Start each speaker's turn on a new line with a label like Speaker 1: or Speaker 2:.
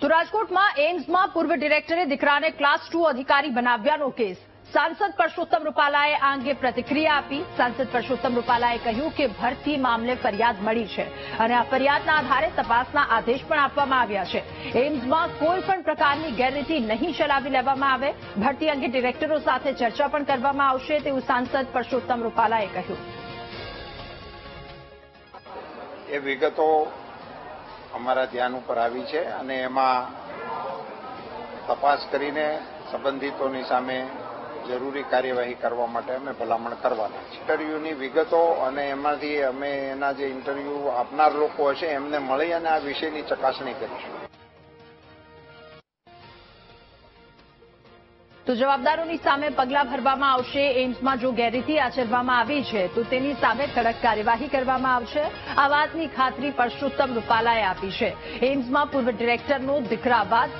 Speaker 1: તો રાજકોટમાં એઇમ્સમાં પૂર્વ ડિરેક્ટરે દીકરાને ક્લાસ ટુ અધિકારી બનાવ્યાનો કેસ. સાંસદ પરસોત્તમ રૂપાલાએ આ અંગે પ્રતિક્રિયા આપી. સાંસદ પરસોત્તમ રૂપાલાએ કહ્યું કે ભરતી મામલે ફરિયાદ મળી છે અને આ ફરિયાદના આધારે તપાસના આદેશ પણ આપવામાં આવ્યા છે. એમ્સમાં કોઈ પણ પ્રકારની ગેરરીતિ નહીં ચલાવી લેવામાં આવે. ભરતી અંગે ડિરેક્ટરો સાથે ચર્ચા પણ કરવામાં આવશે તેવું સાંસદ પરસોત્તમ રૂપાલાએ કહ્યું.
Speaker 2: એ વિગતો અમારા ધ્યાન ઉપર આવી છે અને એમાં તપાસ કરીને સંબંધિતોની સામે જરૂરી કાર્યવાહી કરવા માટે અમે ભલામણ કરવાના છે ઇન્ટરવ્યુની વિગતો અને એમાંથી અમે એના જે ઇન્ટરવ્યુ આપનાર લોકો હશે એમને મળી અને આ વિષયની ચકાસણી કરીશું.
Speaker 1: તો જવાબદારોની સામે પગલાં ભરવામાં આવશે એમ્સમાં જો ગેરરીતિ આચરવામાં આવી છે, તો તેની સામે કડક કાર્યવાહી કરવામાં આવશે. આ વાતની ખાતરી પરસોત્તમ રૂપાલાએ આપી છે. એમ્સમાં પૂર્વ ડિરેક્ટરનો દીકરા બાદ